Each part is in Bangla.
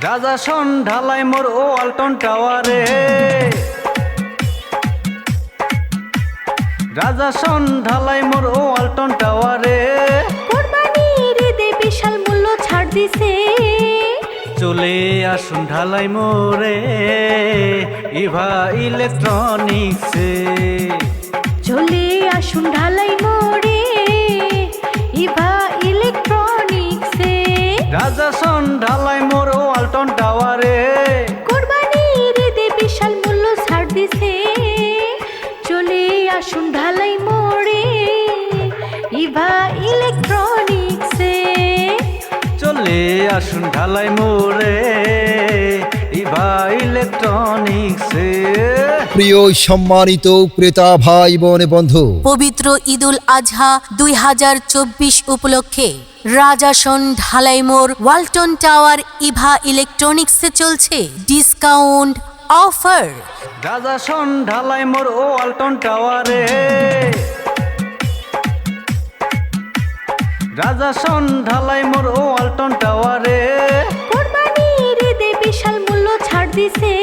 রাজা সন ঢালাই মোর ও আলটন টাওয়ারে। রাজা সন ঢালাই মোর ও আলটন টাওয়ারে। কোরবানির ঈদে বিশাল মূল্য ছাড় দিছে। চলে আসুন ঢালাই মোরে ইভা ইলেকট্রনিক্সে। চলে আসুন ঢালাই মোড়ে রাজা সন ঢালাই মোর ওয়ালটন টাওয়ারে। কোরবানির ঈদে বিশাল মূল্য ছাড় দিছে। চলে আসুন ঢালাই মোড়ে ইভা ইলেকট্রনিক্সে। চলে আসুন ঢালাই মোরে ইলেকট্রনিক্সে প্রিয় সম্মানিত ক্রেতা ভাই বোন বন্ধু। পবিত্র ঈদুল আজহা দুই হাজার চব্বিশ উপলক্ষে Rajason Dhalaimor Walton tower Eva ইলেকট্রনিক্সে চলছে ডিসকাউন্ট অফার। রাজা সন ঢালাই মোর ও আলটন টাওয়ারে। রাজা সন ঢালাই মোর ও আলটন টাওয়ারে। দিছে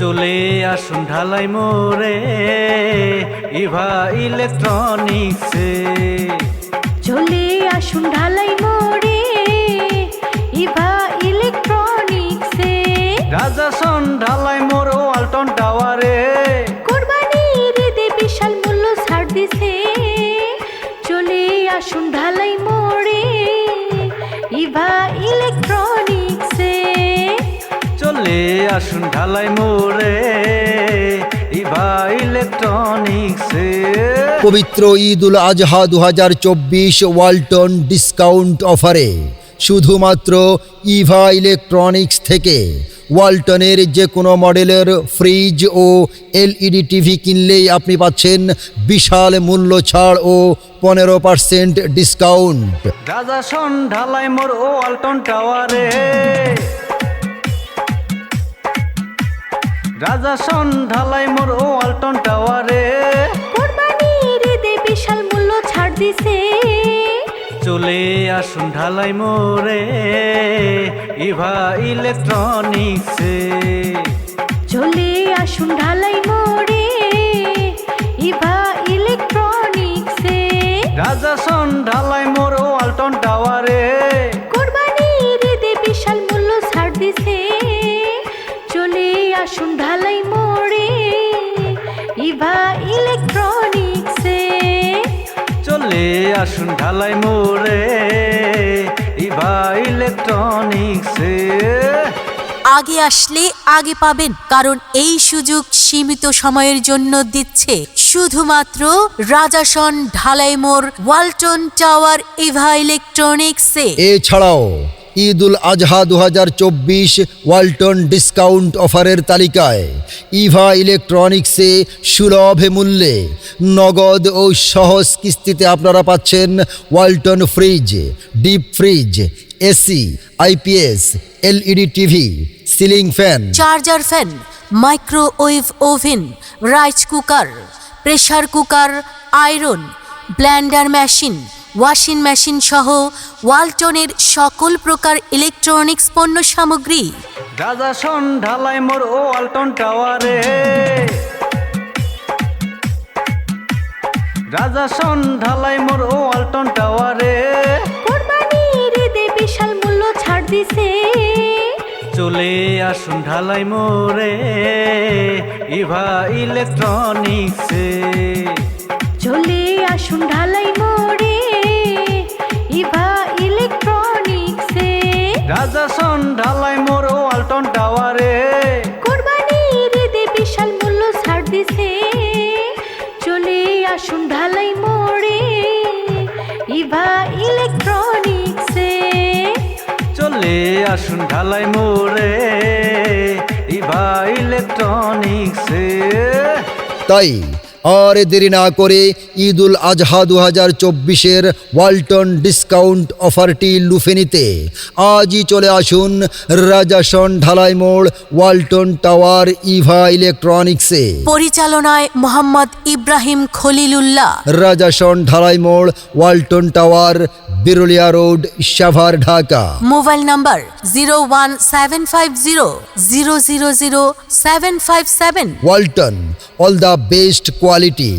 চলে আসুন ঢালাই মোরে ইভা ইলেকট্রনিক্সে। চলে আসুন ঢালাই মোড়ে আসুন ঢালাই মোরে ইভা ইলেকট্রনিক্সে পবিত্র ঈদ উল আজহা দু হাজার চব্বিশ ওয়ালটন ডিসকাউন্ট অফারে শুধুমাত্র ইভা ইলেকট্রনিক্স থেকে ওয়ালটনের যে কোনো মডেলের ফ্রিজ ও এলইডি টিভি কিনলেই আপনি পাচ্ছেন বিশাল মূল্য ছাড় ও পনেরো পার্সেন্ট ডিসকাউন্ট। রাজা সন ঢালাই মোর ও আলটন টাওয়ারে। রাজা সন ঢালাই মোর ও আলটন টাওয়ারে। কোরবানির ঈদে বিশাল মূল্য ছাড় দিছে। চলে আসুন ঢালাই মোরে ইভা ইলেকট্রনিক্সে। চলে আসুন ঢালাই মোড়ে ইভা ইলেকট্রনিক্সে। রাজা সন ঢালাই আসুন ঢালাই মোড়ে ইভা ইলেকট্রনিক্সে। চলে আসুন ঢালাই মোরে ইভা ইলেকট্রনিক্সে। আগে আসলে আগে পাবেন কারণ এই সুযোগ সীমিত সময়ের জন্য দিচ্ছে শুধুমাত্র Rajason Dhalaimor Walton tower Eva ইলেকট্রনিক্সে। এছাড়াও ঈদ উল আজহা দু হাজার চব্বিশ ওয়ালটন ডিসকাউন্ট অফারের তালিকায় ইভা ইলেকট্রনিক্সে সুলভ মূল্যে নগদ ও সহজ কিস্তিতে আপনারা পাচ্ছেন Walton fridge, deep fridge, AC, IPS, LED TV, ceiling fan. Charger fan, microwave oven, rice cooker, pressure cooker, iron, blender machine washing machine সহ ওয়ালটনের সকল প্রকার ইলেকট্রনিক্স পণ্য সামগ্রী। রাজা সন ঢালাই মোর ও আলটন টাওয়ারে। রাজা সন ঢালাই মোর ও আলটন টাওয়ারে। কোরবানির ঈদে বিশাল মূল্য ছাড় দিছে। চলে আসুন ঢালাই মোরে ইভা ইলেকট্রনিক্সে। চলে আসুন ঢালাই মোড়ে দিছে চলে আসুন ঢালাই মোড়ে ইভা ইলেকট্রনিক্সে। চলে আসুন ঢালাই মোড়ে ইভা ইলেকট্রনিক্সে। তাই আর দেরি না করে ঈদ উল আজহা দু হাজার চব্বিশের ওয়ালটন ডিসকাউন্ট অফারটি লুফে নিতে। আজই চলে আসুন রাজাসন ঢালাই মোড় ওয়ালটন টাওয়ার ইভা ইলেকট্রনিক্সে। পরিচালনায় Mohammad Ibrahim Khalilullah. Rajason Dhalai Mor Walton tower Birulia road Savar Dhaka. Mobile number zero one seven five zero zero zero zero seven five seven. Walton all the best quality